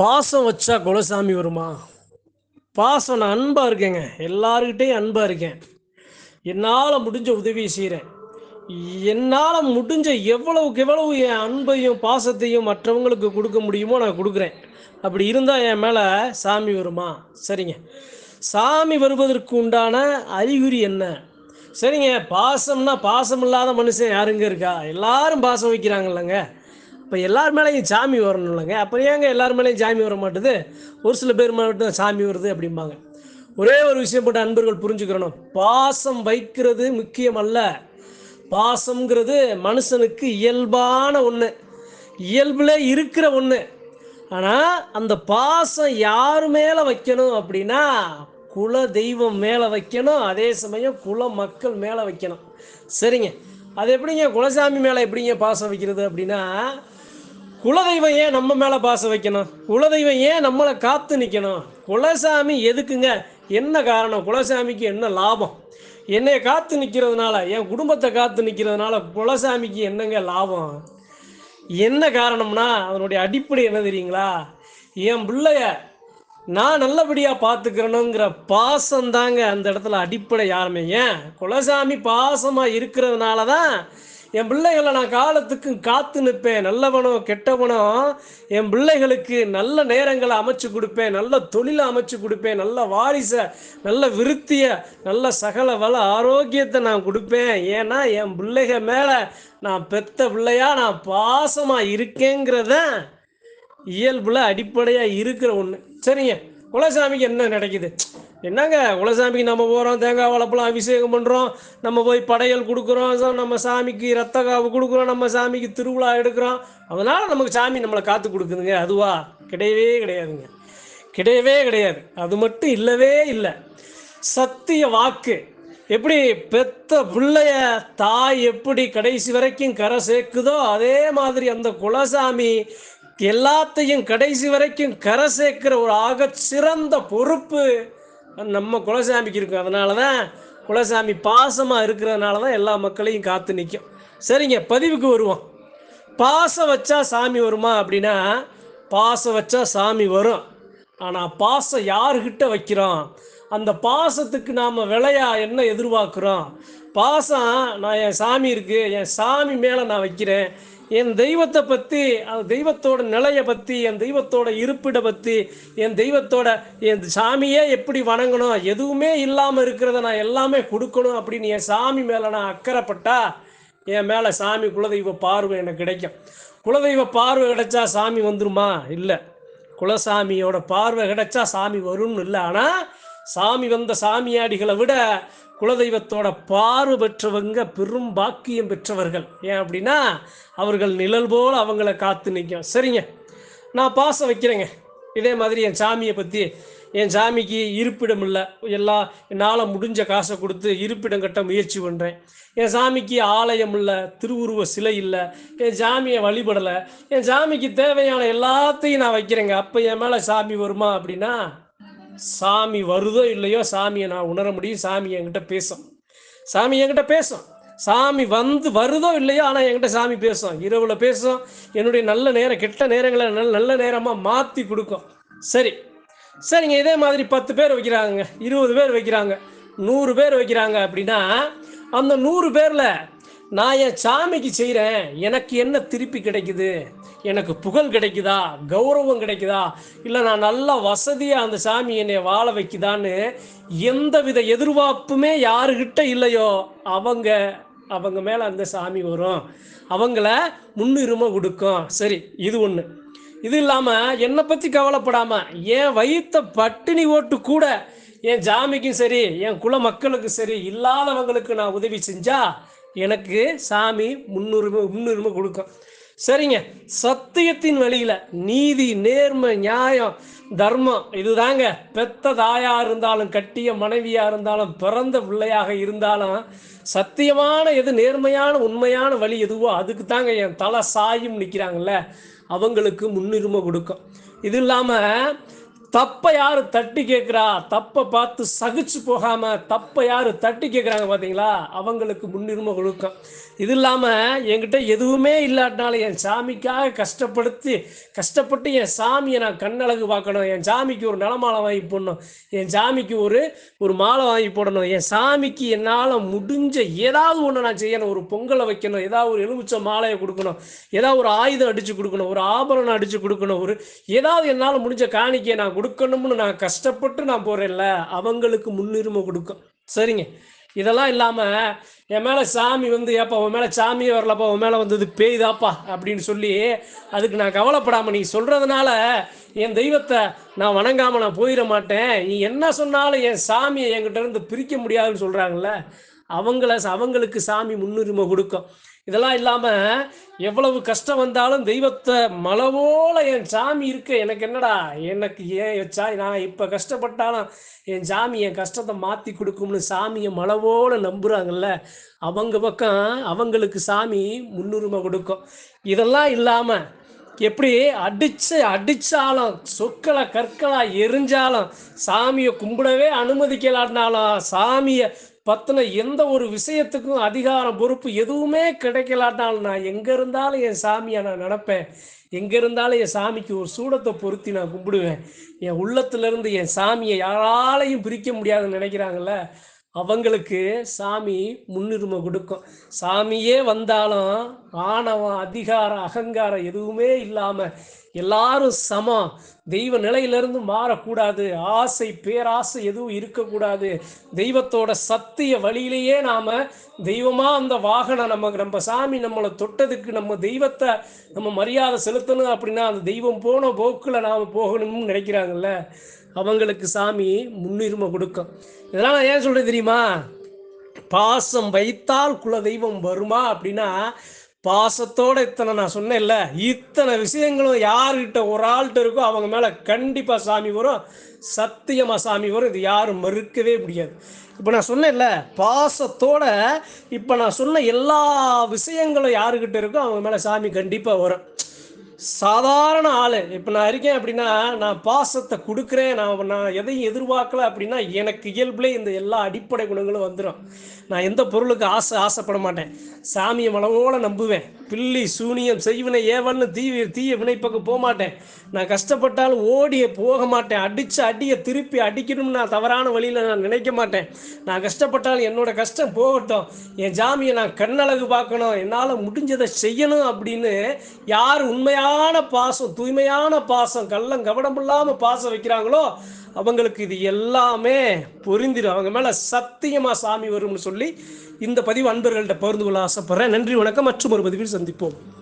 பாசம் வச்சா குலசாமி வருமா? பாசம் நான் அன்பாக இருக்கேங்க. எல்லாருக்கிட்டையும் அன்பாக இருக்கேன். என்னால் முடிஞ்ச உதவியை செய்கிறேன் என்னால் முடிஞ்ச எவ்வளவுக்கு எவ்வளவு என் அன்பையும் பாசத்தையும் மற்றவங்களுக்கு கொடுக்க முடியுமோ நான் கொடுக்குறேன். அப்படி இருந்தால் என் மேலே சாமி வருமா? சரிங்க. சாமி வருவதற்கு உண்டான அறிகுறி என்ன? சரிங்க. பாசம்னா பாசம் இல்லாத மனுஷன் யாருங்க இருக்கா? எல்லாரும் பாசம் வைக்கிறாங்கல்லங்க. இப்போ எல்லார் மேலேயும் சாமி வரணும் இல்லைங்க. அப்புறம் ஏங்க எல்லார் மேலேயும் சாமி வர மாட்டுது? ஒரு சில பேர் மட்டும் சாமி வருது அப்படிம்பாங்க. ஒரே ஒரு விஷயம் போட்டு அன்பர்கள் புரிஞ்சுக்கிறணும் பாசம் வைக்கிறது முக்கியம் அல்ல. பாசம்ங்கிறது மனுஷனுக்கு இயல்பான ஒன்று இயல்பில் இருக்கிற ஒன்று ஆனால் அந்த பாசம் யார் மேலே வைக்கணும் அப்படின்னா குல தெய்வம் மேலே வைக்கணும். அதே சமயம் குல மக்கள் மேலே வைக்கணும். சரிங்க. அது எப்படிங்க? குலசாமி மேலே எப்படிங்க பாசம் வைக்கிறது அப்படின்னா குலதெய்வம் ஏன் நம்ம மேலே பாசம் வைக்கணும்? குலதெய்வம் ஏன் நம்மளை காத்து நிற்கணும் குலசாமி எதுக்குங்க? என்ன காரணம்? குலசாமிக்கு என்ன லாபம்? என்னைய காத்து நிற்கிறதுனால என் குடும்பத்தை காத்து நிற்கிறதுனால குலசாமிக்கு என்னங்க லாபம்? என்ன காரணம்னா அதனுடைய அடிப்படை என்ன தெரியுங்களா? என் பிள்ளைய நான் நல்லபடியாக பார்த்துக்கிறணுங்கிற பாசம் தாங்க அந்த இடத்துல அடிப்படை யாருமே. ஏன்? குலசாமி பாசமாக இருக்கிறதுனால தான் என் பிள்ளைகளை நான் காலத்துக்கும் காத்து நிற்பேன். நல்லவனோ கெட்டவனோ என் பிள்ளைகளுக்கு நல்ல நேரங்களை அமைச்சு கொடுப்பேன். நல்ல தொழிலை அமைச்சு கொடுப்பேன். நல்ல வாரிசை நல்ல விருத்தியை நல்ல சகல வள ஆரோக்கியத்தை நான் கொடுப்பேன். ஏன்னா என் பிள்ளைக மேலே நான் பெத்த பிள்ளையா நான் பாசமாக இருக்கேங்கிறத இயல்புல அடிப்படையாக இருக்கிற ஒன்று சரிங்க. குலசாமிக்கு என்ன நடக்குது? என்னங்க குலசாமிக்கு நம்ம போகிறோம் தேங்காய் வளப்பெல்லாம் அபிஷேகம் பண்ணுறோம் நம்ம போய் படையல் கொடுக்குறோம் நம்ம சாமிக்கு ரத்த காவு கொடுக்குறோம் நம்ம சாமிக்கு திருவிழா எடுக்கிறோம். அதனால் நமக்கு சாமி நம்மளை காத்து கொடுக்குதுங்க அதுவா? கிடையவே கிடையாதுங்க. கிடையவே கிடையாது. அது மட்டும் இல்லவே இல்லை. சத்திய வாக்கு. எப்படி பெத்த பிள்ளைய தாய் எப்படி கடைசி வரைக்கும் கரை சேர்க்குதோ அதே மாதிரி அந்த குலசாமி எல்லாத்தையும் கடைசி வரைக்கும் கரை சேர்க்கிற ஒரு ஆக சிறந்த பொறுப்பு நம்ம குலசாமிக்கு இருக்கும். அதனால தான் குலசாமி பாசமாக இருக்கிறதுனால தான் எல்லா மக்களையும் காத்து நிற்கும் சரிங்க பதிவுக்கு வருவோம். பாசம் வச்சா சாமி வருமா அப்படின்னா பாசம் வச்சா சாமி வரும். ஆனால் பாசம் யாருக்கிட்ட வைக்கிறோம்? அந்த பாசத்துக்கு நாம் விலையா என்ன எதிர்பார்க்குறோம்? பாசம் நான் என் சாமி இருக்குது என் சாமி மேலே நான் வைக்கிறேன். என் தெய்வத்தை பற்றி அந்த தெய்வத்தோட நிலையை பற்றி என் தெய்வத்தோட இருப்பிடை பற்றி என் தெய்வத்தோட என் சாமியே எப்படி வணங்கணும் எதுவுமே இல்லாமல் இருக்கிறத நான் எல்லாமே கொடுக்கணும் அப்படின்னு என் சாமி மேலே நான் அக்கறைப்பட்டா என் மேலே சாமி குலதெய்வ பார்வை எனக்கு கிடைக்கும். குலதெய்வ பார்வை கிடைச்சா சாமி வந்துருமா? இல்லை. குலசாமியோட பார்வை கிடைச்சா சாமி வரும்னு இல்லை. ஆனால் சாமி வந்த சாமியாடிகளை விட குலதெய்வத்தோட பார்வை பெற்றவங்க பெரும் பாக்கியம் பெற்றவர்கள். ஏன் அப்படின்னா அவர்கள் நிழல் போல் அவங்கள காத்து நிற்கும். சரிங்க. நான் பாசம் வைக்கிறேங்க. இதே மாதிரி என் சாமியை பற்றி என் சாமிக்கு இருப்பிடம் இல்லை. எல்லா என்னால் முடிஞ்ச காசை கொடுத்து இருப்பிடம் கட்ட முயற்சி பண்ணுறேன் என் சாமிக்கு ஆலயம் இல்லை திருவுருவ சிலை இல்லை என் சாமியை வழிபடலை. என் சாமிக்கு தேவையான எல்லாத்தையும் நான் வைக்கிறேங்க. அப்போ என் மேலே சாமி வருமா அப்படின்னா சாமி வருதோ இல்லையோ சாமியை நான் உணர முடியும். சாமி என்கிட்ட பேசும். சாமி என்கிட்ட பேசும். சாமி வந்து வருதோ இல்லையோ ஆனால் என்கிட்ட சாமி பேசும். இரவில் பேசும். என்னுடைய நல்ல நேரம் கெட்ட நேரங்களை நல்ல நல்ல நேரமாக மாற்றி கொடுக்கும். சரி. சரிங்க இதே மாதிரி பத்து பேர் வைக்கிறாங்க இருபது பேர் வைக்கிறாங்க. நூறு பேர் வைக்கிறாங்க அப்படின்னா அந்த நூறு பேரில் நான் என் சாமிக்கு செய்கிறேன் எனக்கு என்ன திருப்பி கிடைக்குது? எனக்கு புகழ் கிடைக்குதா? கௌரவம் கிடைக்குதா? இல்லை நான் நல்லா வசதியாக அந்த சாமி என்னை வாழ வைக்குதான்னு எந்த வித எதிர்பார்ப்புமே யாருக்கிட்ட இல்லையோ அவங்க அவங்க மேலே அந்த சாமி வரும். அவங்கள முன்னுரிமை கொடுக்கும். சரி இது ஒன்று இது இல்லாமல் என்னை பற்றி கவலைப்படாமல் என் வயிற்ற பட்டினி ஓட்டு கூட என் ஜாமிக்கும் சரி என் குல மக்களுக்கும் சரி இல்லாதவங்களுக்கு நான் உதவி செஞ்சால் எனக்கு சாமி முன்னுரிமை முன்னுரிமை கொடுக்கும். சரிங்க. சத்தியத்தின் வழியில் நீதி நேர்மை நியாயம் தர்மம் இதுதாங்க. பெத்த தாயா இருந்தாலும் கட்டிய மனைவியா இருந்தாலும் பிறந்த பிள்ளையாக இருந்தாலும் சத்தியமான எது நேர்மையான உண்மையான வழி எதுவோ அதுக்கு தாங்க என் தலை சாயும் நிற்கிறாங்கல்ல அவங்களுக்கு முன்னுரிமை கொடுக்கும். இது இல்லாமல் தப்பை யார் தட்டி கேட்குறா? தப்பை பார்த்து சகிச்சு போகாமல் தப்பை யார் தட்டி கேட்குறாங்க பார்த்தீங்களா அவங்களுக்கு முன்னுரிமை கொடுக்கும். இது இல்லாமல் என்கிட்ட எதுவுமே இல்லாட்டினாலும் என் சாமிக்காக கஷ்டப்படுத்தி கஷ்டப்பட்டு என் சாமியை நான் கண்ணழகு பார்க்கணும். என் சாமிக்கு ஒரு நிலமாலை வாங்கி போடணும். என் சாமிக்கு ஒரு ஒரு மாலை வாங்கி போடணும். என் சாமிக்கு என்னால் முடிஞ்ச ஏதாவது ஒன்று நான் செய்யணும். ஒரு பொங்கலை வைக்கணும். ஏதாவது ஒரு எலுமிச்ச மாலையை கொடுக்கணும். ஏதாவது ஒரு ஆயுதம் அடித்து கொடுக்கணும். ஒரு ஆபரணம் அடித்து கொடுக்கணும். ஒரு ஏதாவது என்னால் முடிஞ்ச காணிக்கையை நான் கொடுக்கணும்னு நான் கஷ்டப்பட்டு நான் போகிறேன்ல அவங்களுக்கு முன்னுரிமை கொடுக்கும். சரிங்க. இதெல்லாம் இல்லாமல் என் மேலே சாமி வந்து ஏப்பா உன் மேலே சாமியே வரலப்பா உன் மேலே வந்தது பேய்தாப்பா அப்படின்னு சொல்லி அதுக்கு நான் கவலைப்படாமல் நீ சொல்கிறதுனால என் தெய்வத்தை நான் வணங்காமல் நான் போயிட மாட்டேன். நீ என்ன சொன்னாலும் என் சாமியை என்கிட்ட இருந்து பிரிக்க முடியாதுன்னு சொல்கிறாங்கல்ல அவங்கள அவங்களுக்கு சாமி முன்னுரிமை கொடுக்கும். இதெல்லாம் இல்லாமல் எவ்வளவு கஷ்டம் வந்தாலும் தெய்வத்தை மலவோல என் சாமி இருக்கு. எனக்கு என்னடா? எனக்கு ஏன் சா நான் இப்போ கஷ்டப்பட்டாலும் என் சாமி என் கஷ்டத்தை மாற்றி கொடுக்கும்னு சாமியை மலவோல நம்புகிறாங்கல்ல அவங்க பக்கம் அவங்களுக்கு சாமி முன்னுரிமை கொடுக்கும். இதெல்லாம் இல்லாமல் எப்படி அடிச்சு அடிச்சாலும் சொற்களை கற்களாக எரிஞ்சாலும் சாமியை கும்பிடவே அனுமதிக்கலாட்டினாலும் சாமியை பற்றின எந்த ஒரு விஷயத்துக்கும் அதிகாரம் பொறுப்பு எதுவுமே கிடைக்கலாட்டாலும் நான் எங்கே இருந்தாலும் என் சாமியை நான் நினப்பேன். எங்கே இருந்தாலும் என் சாமிக்கு ஒரு சூடத்தை பொருத்தி நான் கும்பிடுவேன். என் உள்ளத்துலேருந்து என் சாமியை யாராலையும் பிரிக்க முடியாதுன்னு நினைக்கிறாங்கல்ல? அவங்களுக்கு சாமி முன்னுரிமை கொடுக்கும். சாமியே வந்தாலும் ஆணவம் அதிகாரம் அகங்காரம் எதுவுமே இல்லாமல் எல்லாரும் சமம். தெய்வ நிலையிலிருந்து மாறக்கூடாது. ஆசை பேராசை எதுவும் இருக்கக்கூடாது. தெய்வத்தோட சத்திய வழியிலேயே நாம் தெய்வமாக அந்த வாகனம் நம்ம நம்ம சாமி நம்மளை தொட்டதுக்கு நம்ம தெய்வத்தை நம்ம மரியாதை செலுத்தணும் அப்படின்னா அந்த தெய்வம் போன போக்கில் நாம் போகணும்னு நினைக்கிறாங்கல்ல. அவங்களுக்கு சாமி முன்னுரிமை கொடுக்கும். இதெல்லாம் நான் ஏன் சொல்கிறேன் தெரியுமா? பாசம் வைத்தால் குல தெய்வம் வருமா அப்படின்னா பாசத்தோட இத்தனை நான் சொன்னேன்ல இத்தனை விஷயங்களும் யாருக்கிட்ட ஒரு ஆள்கிட்ட இருக்கோ அவங்க மேலே கண்டிப்பாக சாமி வரும். சத்தியமாக சாமி வரும். இது யாரும் மறுக்கவே முடியாது. இப்போ நான் சொன்னேன்ல பாசத்தோட இப்போ நான் சொன்ன எல்லா விஷயங்களும் யாருக்கிட்ட இருக்கோ அவங்க மேலே சாமி கண்டிப்பாக வரும். சாதாரண ஆள். இப்போ நான் இருக்கேன் அப்படின்னா நான் பாசத்தை கொடுக்குறேன். நான் நான் எதையும் எதிர்பார்க்கல அப்படின்னா எனக்கு இயல்புலேயே இந்த எல்லா அடிப்படை குணங்களும் வந்துடும் நான் எந்த பொருளுக்கு ஆசை ஆசைப்பட மாட்டேன். சாமியை மனவோட நம்புவேன். பில்லி சூனியம் செய்வினை ஏவன்னு தீ தீய வினைப்பக்கம் போக மாட்டேன். நான் கஷ்டப்பட்டாலும் ஓடிய போக மாட்டேன். அடித்து அடியை திருப்பி அடிக்கணும்னு நான் தவறான வழியில் நான் நினைக்க மாட்டேன். நான் கஷ்டப்பட்டாலும் என்னோட கஷ்டம் போகட்டும். என் ஜாமியை நான் கண்ணழகு பார்க்கணும். என்னால் முடிஞ்சதை செய்யணும் அப்படின்னு யார் உண்மையான பாசம் தூய்மையான பாசம் கள்ளம் கவனம் இல்லாமல் பாசம் வைக்கிறாங்களோ அவங்களுக்கு இது எல்லாமே பொருந்திடும் அவங்க மேலே சத்தியமாக சாமி வரும்னு சொல்லி இந்த பதிவு அன்பர்கள்ட்ட பகிர்ந்து கொள்ள ஆசைப்படுறேன். நன்றி வணக்கம். மற்றும் ஒரு பதிவில் சந்திப்போம்.